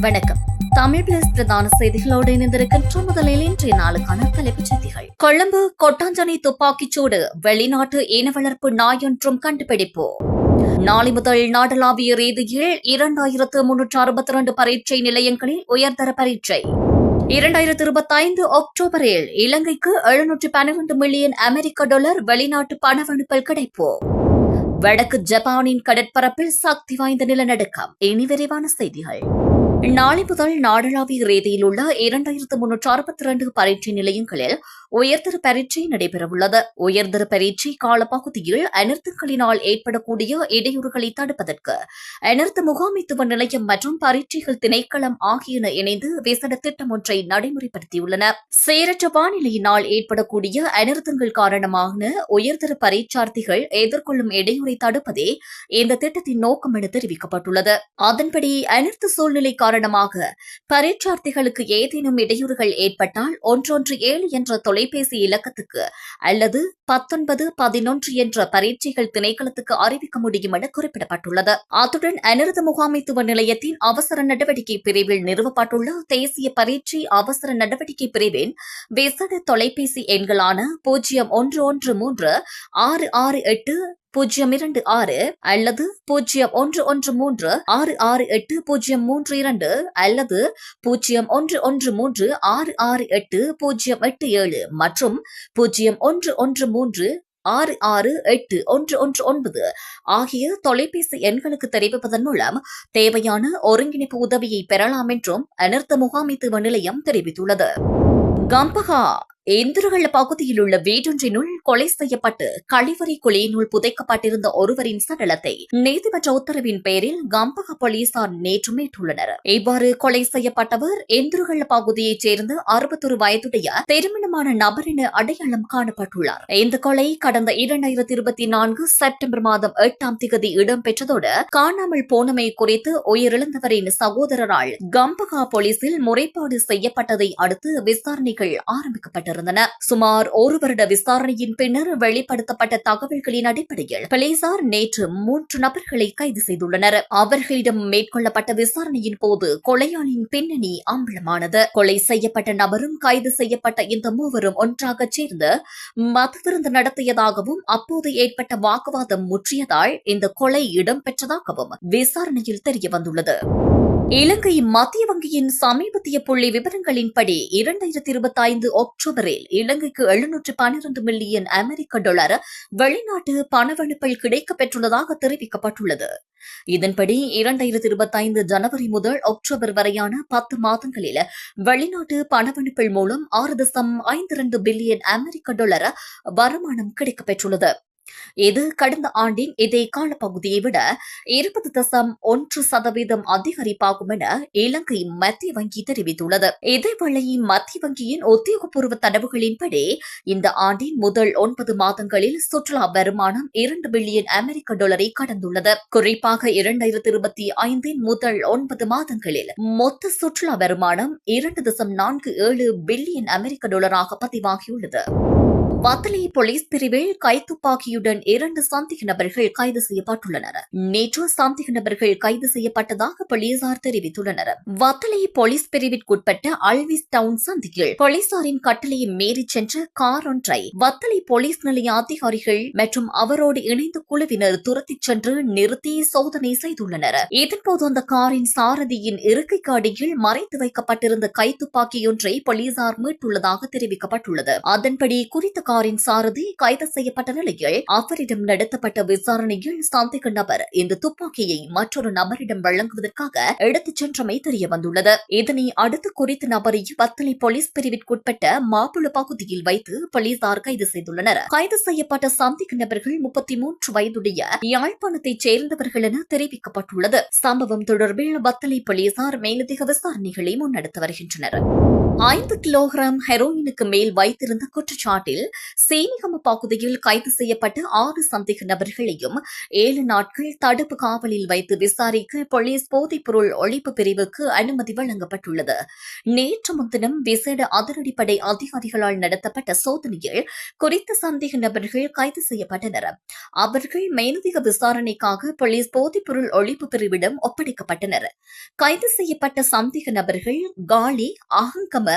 வணக்கம். தமிழ் பிளஸ் பிரதான செய்திகளோடு இணைந்திருக்கின்ற முதலில் இன்றைய நாளுக்கான தலைப்புச் செய்திகள். கொழும்பு கொட்டாஞ்சனை துப்பாக்கிச்சூடு வெளிநாட்டு இன வளர்ப்பு நாயொன்றும் கண்டுபிடிப்பு. நாளை முதல் நாடளாவிய ரீதியில் இரண்டாயிரத்து முன்னூற்று அறுபத்தி இரண்டு பரீட்சை நிலையங்களில் உயர்தர பரீட்சை. இரண்டாயிரத்து இருபத்தைந்து அக்டோபரில் இலங்கைக்கு எழுநூற்று பன்னிரண்டு மில்லியன் அமெரிக்க டாலர் வெளிநாட்டு பணவனுப்பல் கிடைப்பு. வடக்கு ஜப்பானின் கடற்பரப்பில் சக்தி வாய்ந்த நிலநடுக்கம். இனி விரிவான செய்திகள். நாளை முதல் நாடளாவிய ரீதியில் உள்ள இரண்டாயிரத்து முன்னூற்று அறுபத்தி இரண்டு பரீட்சை நிலையங்களில் உயர்தர பரீட்சை நடைபெறவுள்ளது. உயர்தர பரீட்சை காலப்பகுதியில் அனர்த்தங்களினால் ஏற்படக்கூடிய இடையூறுகளை தடுப்பதற்கு அனர்த்த முகாமைத்துவ நிலையம் மற்றும் பரீட்சைகள் திணைக்களம் ஆகியன இணைந்து விசேட திட்டம் ஒன்றை நடைமுறைப்படுத்தியுள்ளன. சீரற்ற வானிலையினால் ஏற்படக்கூடிய அனர்த்தங்கள் காரணமாக உயர்தர பரீட்சார்த்திகள் எதிர்கொள்ளும் இடையூறை தடுப்பதே இந்த திட்டத்தின் நோக்கம் என தெரிவிக்கப்பட்டுள்ளது. அதன்படி அனர்த்த சூழ்நிலை காரணமாக பரீட்சார்த்திகளுக்கு ஏதேனும் இடையூறுகள் ஏற்பட்டால் ஒன்றொன்று ஏழு என்ற தொலைபேசி இலக்கத்துக்கு அல்லது பத்தொன்பது பதினொன்று என்ற பரீட்சைகள் திணைக்களத்துக்கு அறிவிக்க முடியும் என குறிப்பிடப்பட்டுள்ளது. அத்துடன் அனிருத முகாமைத்துவ நிலையத்தின் அவசர நடவடிக்கை பிரிவில் நிறுவப்பட்டுள்ள தேசிய பரீட்சை அவசர நடவடிக்கை பிரிவின் விசட தொலைபேசி எண்களான பூஜ்ஜியம் ஒன்று ஒன்று மூன்று ஆறு ஆறு எட்டு பூஜ்ஜியம் இரண்டு ஆறு அல்லது பூஜ்ஜியம் ஒன்று ஒன்று மூன்று ஆறு ஆறு எட்டு பூஜ்ஜியம் மூன்று இரண்டு அல்லது பூஜ்ஜியம் ஒன்று ஒன்று மூன்று ஆறு ஆறு எட்டு பூஜ்ஜியம் எட்டு ஏழு மற்றும் பூஜ்ஜியம் ஒன்று ஒன்று மூன்று ஆறு ஆறு எட்டு ஒன்று ஒன்று ஒன்பது ஆகிய தொலைபேசி எண்களுக்கு தெரிவிப்பதன் மூலம் தேவையான ஒருங்கிணைப்பு உதவியை பெறலாம் என்றும் அனர்த்த முகாமைத்துவ நிலையம் தெரிவித்துள்ளது. கம்பகா இந்திரகள்ள பகுதியில் உள்ள வீடொன்றினுள் கொலை செய்யப்பட்டு கழிவறை குழியினுள் புதைக்கப்பட்டிருந்த ஒருவரின் சடலத்தை நீதிமன்ற உத்தரவின் பேரில் கம்பக போலீசார் நேற்று மீட்டுள்ளனர். இவ்வாறு கொலை செய்யப்பட்டவர் இந்திரகள்ள பகுதியைச் சேர்ந்த அறுபத்தொரு வயதுடைய திருமணமான நபர் என அடையாளம் காணப்பட்டுள்ளார். இந்த கொலை கடந்த இரண்டாயிரத்தி இருபத்தி நான்கு செப்டம்பர் மாதம் எட்டாம் திகதி இடம்பெற்றதோடு காணாமல் போனமை குறித்து உயிரிழந்தவரின் சகோதரரால் கம்பகா போலீசில் முறைப்பாடு செய்யப்பட்டதை அடுத்து விசாரணைகள் கொண்டிருந்தன சுமார் ஒரு வருட விசாரணையின் பின்னர் வெளிப்படுத்தப்பட்ட தகவல்களின் அடிப்படையில் போலீசார் நேற்று மூன்று நபர்களை கைது செய்துள்ளனர். அவர்களிடம் மேற்கொள்ளப்பட்ட விசாரணையின் போது கொலையாளின் பின்னணி அம்பலமானது. கொலை செய்யப்பட்ட நபரும் கைது செய்யப்பட்ட இந்த மூவரும் ஒன்றாக சேர்ந்து மத விருந்து நடத்தியதாகவும் அப்போது ஏற்பட்ட வாக்குவாதம் முற்றியதால் இந்த கொலை இடம்பெற்றதாகவும் விசாரணையில் தெரியவந்துள்ளது. இலங்கை மத்திய வங்கியின் சமீபத்திய புள்ளி விவரங்களின்படி இரண்டாயிரத்தி இருபத்தி ஐந்து அக்டோபரில் இலங்கைக்கு எழுநூற்று பனிரண்டு மில்லியன் அமெரிக்க டாலர் வெளிநாட்டு பணவெடுப்பில் கிடைக்கப் பெற்றுள்ளதாக தெரிவிக்கப்பட்டுள்ளது. இதன்படி இரண்டாயிரத்தி இருபத்தி ஐந்து ஜனவரி முதல் அக்டோபர் வரையான பத்து மாதங்களில் வெளிநாட்டு பணவெடுப்பில் மூலம் ஆறு தசம் ஐந்து இரண்டு பில்லியன் அமெரிக்க டாலர் வருமானம் கிடைக்கப் பெற்றுள்ளது. இது கடந்த ஆண்டின் இதே காலப்பகுதியை விட இருபது தசம் ஒன்று சதவீதம் அதிகரிப்பாகும் என இலங்கை மத்திய வங்கி தெரிவித்துள்ளது. இதேவேளை மத்திய வங்கியின் உத்தியோகபூர்வ தரவுகளின்படி இந்த ஆண்டின் முதல் ஒன்பது மாதங்களில் சுற்றுலா வருமானம் இரண்டு பில்லியன் அமெரிக்க டாலரை கடந்துள்ளது. குறிப்பாக இரண்டாயிரத்தி இருபத்தி ஐந்தின் முதல் ஒன்பது மாதங்களில் மொத்த சுற்றுலா வருமானம் இரண்டு தசம் நான்கு ஏழு பில்லியன் அமெரிக்க டாலராக பதிவாகியுள்ளது. வத்தலை போலீஸ் பிரிவில் கைத்துப்பாக்கியுடன் இரண்டு சந்தேக நபர்கள் கைது செய்யப்பட்டுள்ளனர். நேற்று சந்தேக நபர்கள் கைது செய்யப்பட்டதாக போலீசார் தெரிவித்துள்ளனர். வத்தலி போலீஸ் பிரிவிற்குட்பட்ட அல்விஸ் டவுன் சந்தியில் போலீசாரின் கட்டளையை மீறி சென்ற கார் ஒன்றை வத்தலி போலீஸ் நிலைய அதிகாரிகள் மற்றும் அவரோடு இணைந்த குழுவினர் துரத்திச் சென்று நிறுத்தி சோதனை செய்துள்ளனர். இதன்போது அந்த காரின் சாரதியின் இருக்கைக்கு அடியில் மறைத்து வைக்கப்பட்டிருந்த கைத்துப்பாக்கியொன்றை போலீசார் மீட்டுள்ளதாக தெரிவிக்கப்பட்டுள்ளது. அதன்படி குறித்த காரின் சாரதி கைது செய்யப்பட்ட நிலையில் அவரிடம் நடத்தப்பட்ட விசாரணையில் சந்தேக நபர் இந்த துப்பாக்கியை மற்றொரு நபரிடம் வழங்குவதற்காக எடுத்துச் சென்றமை தெரியவந்துள்ளது. இதனை அடுத்து குறித்த நபரை பத்தலை போலீஸ் பிரிவிற்குட்பட்ட மாப்புள பகுதியில் வைத்து போலீசார் கைது செய்துள்ளனர். கைது செய்யப்பட்ட சந்தேக நபர்கள் முப்பத்தி மூன்று வயதுடைய யாழ்ப்பாணத்தைச் சேர்ந்தவர்கள் என தெரிவிக்கப்பட்டுள்ளது. சம்பவம் தொடர்பில் பத்தலை போலீசார் மேலதிக விசாரணைகளை முன்னெடுத்து வருகின்றனர். ஐந்து கிலோகிராம் ஹெரோயினுக்கு மேல் வைத்திருந்த குற்றச்சாட்டில் சீனிகம பகுதியில் கைது செய்யப்பட்ட ஆறு சந்தேக நபர்களையும் ஏழு நாட்கள் தடுப்பு காவலில் வைத்து விசாரிக்க போலீஸ் போதைப்பொருள் ஒழிப்பு பிரிவுக்கு அனுமதி வழங்கப்பட்டுள்ளது. நேற்று முன்தினம் விசேட அதிரடிப்படை அதிகாரிகளால் நடத்தப்பட்ட சோதனையில் குறித்த சந்தேக நபர்கள் கைது செய்யப்பட்டனர். அவர்கள் மேலதிக விசாரணைக்காக போலீஸ் போதைப்பொருள் ஒழிப்பு பிரிவிடம் ஒப்படைக்கப்பட்டனர். கைது செய்யப்பட்ட சந்தேக நபர்கள் காலி அகங்கம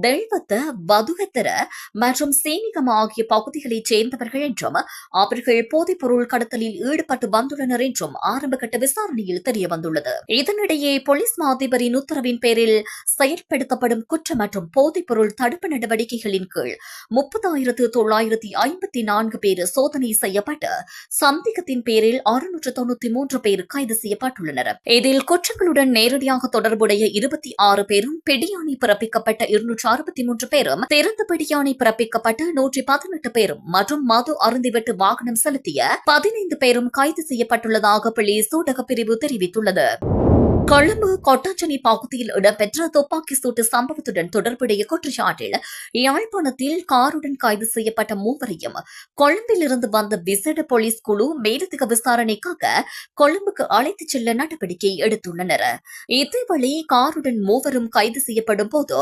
தெல்வத்த வதுகத்தர மற்றும் சீனிகம ஆகிய பகுதிகளைச் சேர்ந்தவர்கள் என்றும் அவர்கள் போதைப் பொருள் கடத்தலில் ஈடுபட்டு வந்துள்ளனர் என்றும் ஆரம்பகட்ட விசாரணையில் தெரியவந்துள்ளது. இதனிடையே போலீஸ் மா அதிபரின் உத்தரவின் பேரில் செயல்படுத்தப்படும் குற்ற மற்றும் போதைப் பொருள் தடுப்பு நடவடிக்கைகளின் கீழ் முப்பதாயிரத்து தொள்ளாயிரத்தி ஐம்பத்தி நான்கு பேர் சோதனை செய்யப்பட்டு சந்தேகத்தின் பேரில் அறுநூற்று தொன்னூத்தி மூன்று பேர் கைது செய்யப்பட்டுள்ளனர். இதில் குற்றங்களுடன் நேரடியாக தொடர்புடைய இருபத்தி ஆறு பேரும் பிடியாணை பிறப்பிக்கப்பட்ட இருநூற்று அறுபத்தி மூன்று பேரும் திறந்த பிடியாணை பிறப்பிக்கப்பட்ட நூற்றி பதினெட்டு பேரும் மற்றும் மது அருந்திவிட்டு வாகனம் செலுத்திய பதினைந்து பேரும் கைது செய்யப்பட்டுள்ளதாக போலீஸ் ஊடகப் பிரிவு தெரிவித்துள்ளது. கொழும்பு கொட்டாச்சனி பகுதியில் இடம்பெற்ற துப்பாக்கி சூட்டு சம்பவத்துடன் தொடர்புடைய குற்றச்சாட்டில் யாழ்ப்பாணத்தில் காருடன் கைது செய்யப்பட்ட மூவரையும் கொழும்பிலிருந்து வந்த விசேட போலீஸ் குழு மேலதிக விசாரணைக்காக கொழும்புக்கு அழைத்துச் செல்ல நடவடிக்கை எடுத்துள்ளனர். இதேவேளை காருடன் மூவரும் கைது செய்யப்படும் போது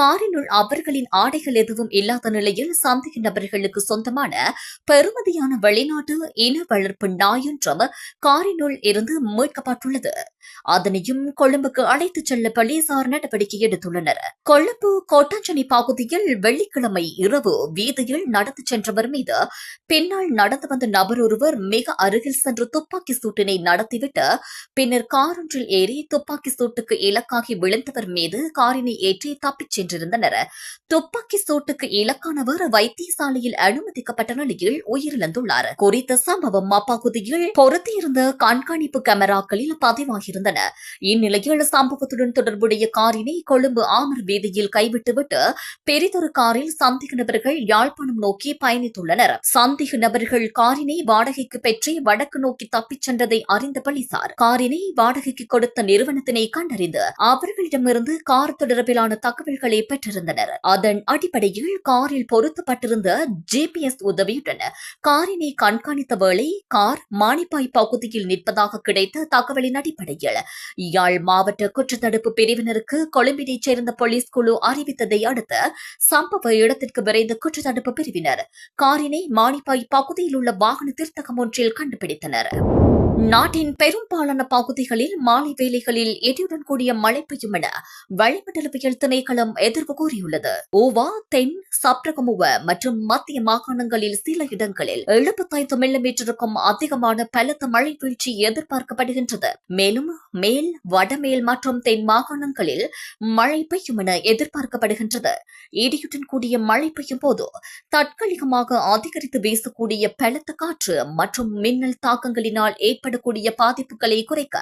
காரினுள் அவர்களின் ஆடைகள் எதுவும் இல்லாத நிலையில் சந்தேக நபர்களுக்கு சொந்தமான பெருமதியான வெளிநாட்டு இன வளர்ப்பு நாயொன்றும் காரினுள் இருந்து மீட்கப்பட்டுள்ளது. அதனையும் கொழும்புக்கு அழைத்துச் செல்ல போலீசார் நடவடிக்கை எடுத்துள்ளனர். கொழும்பு கோட்டாஞ்சனி பகுதியில் வெள்ளிக்கிழமை இரவு வீதியில் நடந்து சென்றவர் மீது பின்னால் நடந்து வந்த நபர் ஒருவர் மிக அருகில் சென்று துப்பாக்கி சூட்டினை நடத்திவிட்டு பின்னர் காரொன்றில் ஏறி துப்பாக்கி சூட்டுக்கு இலக்காகி விழுந்தவர் மீது காரினை ஏற்றி தப்பிச் சென்றிருந்தனர். துப்பாக்கி சூட்டுக்கு இலக்கானவர் வைத்தியசாலையில் அனுமதிக்கப்பட்ட நிலையில் உயிரிழந்துள்ளார். குறித்த சம்பவம் அப்பகுதியில் பொருத்தியிருந்த கண்காணிப்பு கேமராக்களில் பதிவாகியிருந்தன. இந்நிலையில் சம்பவத்துடன் தொடர்புடைய காரினை கொழும்பு ஆமர் வீதியில் கைவிட்டுவிட்டு பெரிதொரு காரில் சந்தேக நபர்கள் யாழ்ப்பாணம் நோக்கி பயணித்துள்ளனர். சந்தேக நபர்கள் காரினை வாடகைக்கு பெற்று வடக்கு நோக்கி தப்பிச் சென்றதை அறிந்த போலீசார் காரினை வாடகைக்கு கொடுத்த நிறுவனத்தினை கண்டறிந்து அவர்களிடமிருந்து கார் தொடர்பிலான தகவல்களை பெற்றிருந்தனர். அதன் அடிப்படையில் காரில் பொருத்தப்பட்டிருந்த ஜிபிஎஸ் உதவியுடன் காரினை கண்காணித்த வேளை கார் மானிப்பாய் பகுதியில் நிற்பதாக கிடைத்த தகவலின் அடிப்படையில் யாழ் மாவட்ட குற்றத்தடுப்பு பிரிவினருக்கு கொழும்பினைச் சேர்ந்த போலீஸ் குழு அறிவித்ததை அடுத்து சம்பவ இடத்திற்கு விரைந்த குற்றத்தடுப்பு பிரிவினர். காரினை மானிப்பாய் பகுதியில் உள்ள வாகன திருத்தகம் ஒன்றில் கண்டுபிடித்தனர். நாட்டின் பெரும்பாலான பகுதிகளில் மாலை வேளைகளில் இடியுடன் கூடிய மழை பெய்யும் என வளிமண்டலவியல் திணைக்களம் எதிர்ப்பு கூறியுள்ளது. ஓவா தென் சப்ரகமுவ மற்றும் மத்திய மாகாணங்களில் சில இடங்களில் எழுபத்தைந்து மில்லிமீட்டருக்கும் அதிகமான பலத்த மழை வீழ்ச்சி எதிர்பார்க்கப்படுகின்றது. மேலும் மேல் வடமேல் மற்றும் தென் மாகாணங்களில் மழை பெய்யும் என எதிர்பார்க்கப்படுகின்றது. இடியுடன் கூடிய மழை பெய்யும் போது தற்காலிகமாக அதிகரித்து வீசக்கூடிய பலத்த காற்று மற்றும் மின்னல் தாக்கங்களினால் ஏற்படக்கூடிய பாதிப்புகளை குறைக்க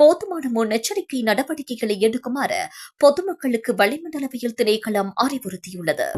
போதுமான முன்னெச்சரிக்கை நடவடிக்கைகளை எடுக்குமாறு பொதுமக்களுக்கு வளிமண்டலவியல் திணைக்களம் அறிவுறுத்தியுள்ளது.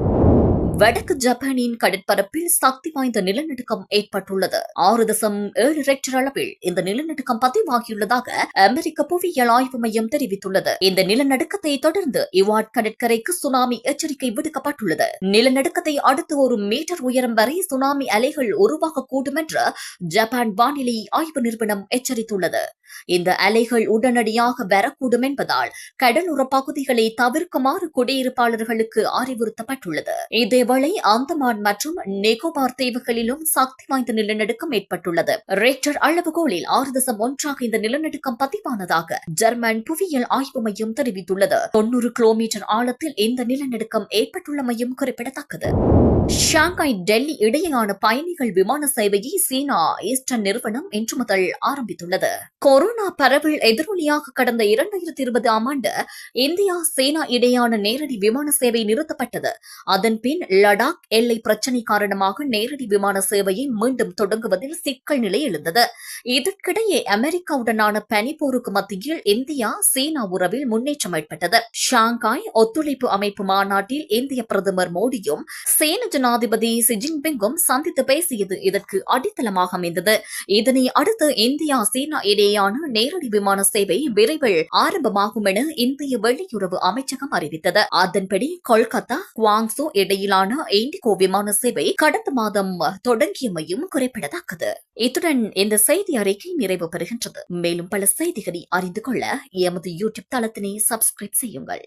வடக்கு ஜப்பானின் கடற்பரப்பில் சக்தி வாய்ந்த நிலநடுக்கம் ஏற்பட்டுள்ளது. ஆறு தசம் ஏழு ரெக்டர் அளவில் இந்த நிலநடுக்கம் பதிவாகியுள்ளதாக அமெரிக்க புவியியல் ஆய்வு மையம் தெரிவித்துள்ளது. இந்த நிலநடுக்கத்தை தொடர்ந்து இவாட் கடற்கரைக்கு சுனாமி எச்சரிக்கை விடுக்கப்பட்டுள்ளது. நிலநடுக்கத்தை அடுத்து ஒரு மீட்டர் உயரம் வரை சுனாமி அலைகள் உருவாகக்கூடும் என்று ஜப்பான் வானிலை ஆய்வு நிறுவனம் எச்சரித்துள்ளது. இந்த அலைகள் உடனடியாக வரக்கூடும் என்பதால் கடலோர பகுதிகளை தவிர்க்குமாறு குடியிருப்பாளர்களுக்கு அறிவுறுத்தப்பட்டுள்ளது. இதேவேளை அந்தமான் மற்றும் நிகோபார் தீவுகளிலும் சக்தி வாய்ந்த நிலநடுக்கம் ஏற்பட்டுள்ளது. ரேக்டர் அளவுகோலில் ஆறு தசம் ஒன்றாக இந்த நிலநடுக்கம் பதிவானதாக ஜெர்மன் புவியியல் ஆய்வு மையம் தெரிவித்துள்ளது. தொன்னூறு கிலோமீட்டர் ஆழத்தில் இந்த நிலநடுக்கம் ஏற்பட்டுள்ளமையும் குறிப்பிடத்தக்கது. ஷாங்காய் டெல்லி இடையேயான பயணிகள் விமான சேவையை சீனா ஈஸ்டர்ன் நிறுவனம் இன்று முதல் ஆரம்பித்துள்ளது. கொரோனா பரவல் எதிரொலியாக கடந்த இரண்டாயிரத்தி இருபதாம் ஆண்டு இந்தியா சீனா இடையேயான நேரடி விமான சேவை நிறுத்தப்பட்டது. அதன் பின் லடாக் எல்லை பிரச்சினை காரணமாக நேரடி விமான சேவையை மீண்டும் தொடங்குவதில் சிக்கல் நிலை எழுந்தது. இதற்கிடையே அமெரிக்காவுடனான பனிப்போருக்கு மத்தியில் இந்தியா சீனா உறவில் முன்னேற்றம் ஏற்பட்டது. ஷாங்காய் ஒத்துழைப்பு அமைப்பு மாநாட்டில் இந்திய பிரதமர் மோடியும் சீன ஜனாதிபதி ஷி ஜின்பிங்கும் சந்தித்து பேசியது இதற்கு அடித்தளமாக அமைந்தது. இதனை அடுத்து இந்தியா சீனா இடையேயான நேரடி விமான சேவை விரைவில் ஆரம்பமாகும் என இந்திய வெளியுறவு அமைச்சகம் அறிவித்தது. அதன்படி கொல்கத்தா குவாங்சோ இடையிலான பெயரிலான இண்டிகோ விமான சேவை கடந்த மாதம் தொடங்கியமையும் குறிப்பிடத்தக்கது. இத்துடன் இந்த செய்தி அறிக்கை நிறைவு பெறுகின்றது. மேலும் பல செய்திகளை அறிந்து கொள்ள எமது யூடியூப் தளத்தினை சப்ஸ்கிரைப் செய்யுங்கள்.